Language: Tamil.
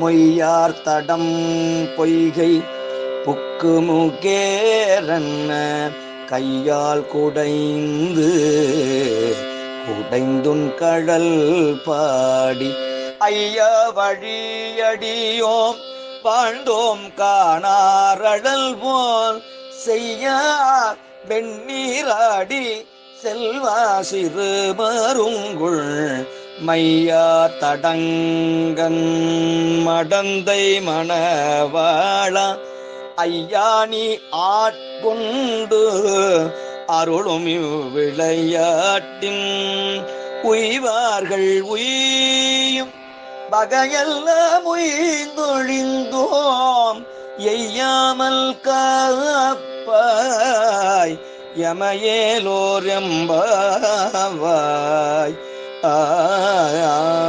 மொய்யார் தடம் பொய்கை. புக்கு முகேரன்ன கையால் குடைந்து குடைந்துன் கடல் பாடி. ஐயா வழியடியோம் வாழ்ந்தோம் காணாரடல் போல். செய்யா வெண்ணீராடி செல்வா சிறு மருங்குள் மையா தடங்கன் மடந்தை மணவாழா ஐயா நீ ஆட்கொண்டு அருளும் விளையாட்டின் உய்வார்கள் உயும் பகையெல்லாம் உய்ந்தொழிந்தோம் எய்யாமல் காப்பாய். யமயேலோர் எம்பாவாய். ah, ah.